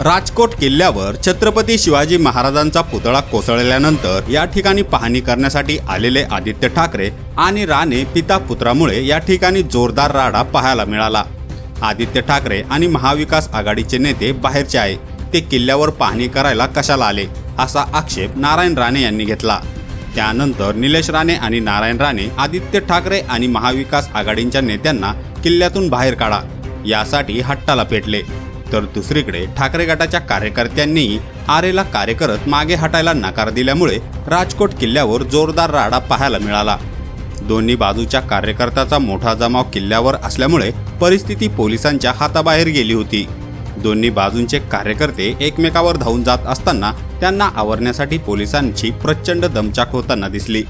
राजकोट किल्ल्यावर छत्रपती शिवाजी महाराजांचा पुतळा कोसळल्यानंतर या ठिकाणी पाहणी करण्यासाठी आलेले आदित्य ठाकरे आणि राणे पिता पुत्रामुळे या ठिकाणी जोरदार राडा पाहायला मिळाला. आदित्य ठाकरे आणि महाविकास आघाडीचे नेते बाहेरचे आहे. ते किल्ल्यावर पाहणी करायला कशाला आले असा आक्षेप नारायण राणे यांनी घेतला. त्यानंतर निलेश राणे आणि नारायण राणे आदित्य ठाकरे आणि महाविकास आघाडीच्या नेत्यांना किल्ल्यातून बाहेर काढा. यासाठी हट्टाला पेटले. तर दुसरीकडे ठाकरे गटाच्या कार्यकर्त्यांनी आरेला कार्य करत मागे हटायला नकार दिल्यामुळे राजकोट किल्ल्यावर जोरदार राडा पाहायला मिळाला. दोन्ही बाजूच्या कार्यकर्त्याचा मोठा जमाव किल्ल्यावर असल्यामुळे परिस्थिती पोलिसांच्या हाताबाहेर गेली होती. दोन्ही बाजूंचे कार्यकर्ते एकमेकावर धावून जात असताना त्यांना आवरण्यासाठी पोलिसांची प्रचंड दमचाक होताना दिसली.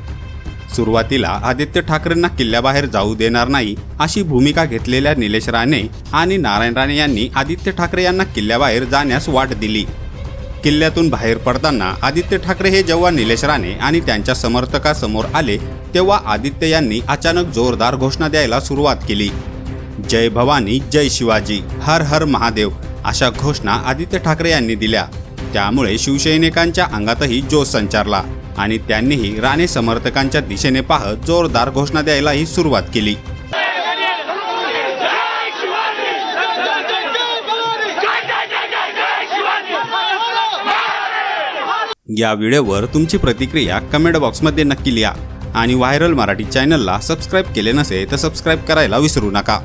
सुरुवातीला आदित्य ठाकरेंना किल्ल्याबाहेर जाऊ देणार नाही अशी भूमिका घेतलेल्या निलेश राणे आणि नारायण राणे यांनी आदित्य ठाकरे यांना किल्ल्याबाहेर जाण्यास वाट दिली. किल्ल्यातून बाहेर पडताना आदित्य ठाकरे हे जेव्हा निलेश राणे आणि त्यांच्या समर्थकासमोर आले तेव्हा आदित्य यांनी अचानक जोरदार घोषणा द्यायला सुरुवात केली. जय भवानी जय शिवाजी हर हर महादेव अशा घोषणा आदित्य ठाकरे यांनी दिल्या. त्यामुळे शिवसैनिकांच्या अंगातही जोश संचारला. आणि त्यांनीही राणे समर्थकांच्या दिशेने पाहत जोरदार घोषणा द्यायलाही सुरुवात केली. या व्हिडिओवर तुमची प्रतिक्रिया कमेंट बॉक्समध्ये नक्की लिहा आणि व्हायरल मराठी चॅनलला सबस्क्राईब केले नसेल तर सबस्क्राईब करायला विसरू नका.